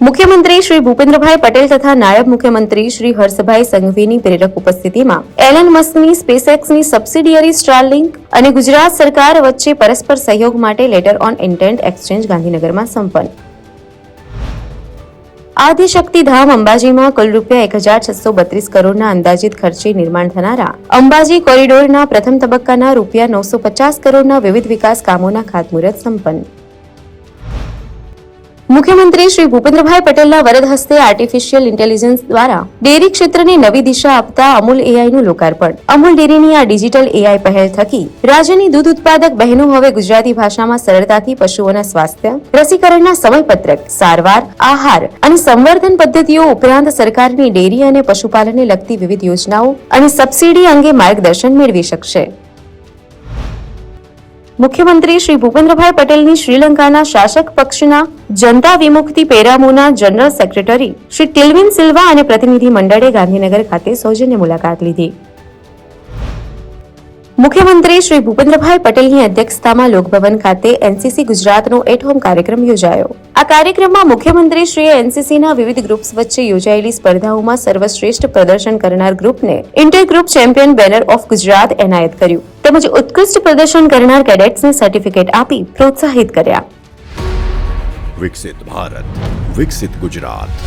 મુખ્યમંત્રી શ્રી ભૂપેન્દ્રભાઈ પટેલ તથા નાયબ મુખ્યમંત્રી શ્રી હર્ષભાઈ સંઘવીની પ્રેરક ઉપસ્થિતિમાં એલન મસ્કની સ્પેસએક્સની સબસિડિયરી સ્ટારલિંક અને ગુજરાત સરકાર વચ્ચે પરસ્પર સહયોગ માટે લેટર ઓન ઇન્ટેન્ટ એક્સચેન્જ ગાંધીનગરમાં સંપન્ન. આદિશક્તિ ધામ અંબાજીમાં કુલ રૂપિયા એક હજાર છસો બત્રીસ કરોડના અંદાજિત ખર્ચે નિર્માણ થનારા અંબાજી કોરિડોરના પ્રથમ તબક્કાના રૂપિયા નવસો પચાસ કરોડના વિવિધ વિકાસ કામોના ખાતમુહૂર્ત સંપન્ન. મુખ્યમંત્રી શ્રી ભૂપેન્દ્રભાઈ પટેલના વરદ હસ્તે આર્ટિફિશિયલ ઇન્ટેલિજન્સ દ્વારા ડેરી ક્ષેત્રને નવી દિશા આપતા અમૂલ એઆઈનું લોકાર્પણ. અમૂલ ડેરીની આ ડિજિટલ એઆઈ પહેલ થકી રાજ્યની દૂધ ઉત્પાદક બહેનો હવે ગુજરાતી ભાષામાં સરળતાથી પશુઓના સ્વાસ્થ્ય, રસીકરણના સમયપત્રક, સારવાર, આહાર અને સંવર્ધન પદ્ધતિઓ ઉપરાંત સરકારની ડેરી અને પશુપાલનને લગતી વિવિધ યોજનાઓ અને સબસિડી અંગે માર્ગદર્શન મેળવી શકશે. મુખ્યમંત્રી શ્રી ભૂપેન્દ્રભાઈ પટેલની શ્રીલંકાના શાસક પક્ષના જનતા વિમુક્તિ પેરામુના જનરલ સેક્રેટરી શ્રી ટિલવિન સિલ્વા અને પ્રતિનિધિ મંડળે ગાંધીનગર ખાતે સૌજન્ય મુલાકાત લીધી. મુખ્યમંત્રી શ્રી ભૂપેન્દ્રભાઈ પટેલની અધ્યક્ષતામાં લોકભવન ખાતે એનસીસી ગુજરાતનો એટ હોમ કાર્યક્રમ યોજાયો. આ કાર્યક્રમમાં મુખ્યમંત્રી શ્રીએ એનસીસીના વિવિધ ગ્રુપ્સ વચ્ચે યોજાયેલી સ્પર્ધાઓમાં સર્વશ્રેષ્ઠ પ્રદર્શન કરનાર ગ્રુપને inter group champion banner of Gujarat એનાયત કર્યું. તેમજ ઉત્કૃષ્ટ પ્રદર્શન કરનાર કેડેટ્સને સર્ટિફિકેટ આપી પ્રોત્સાહિત કર્યા. વિકસિત ભારત વિકસિત ગુજરાત.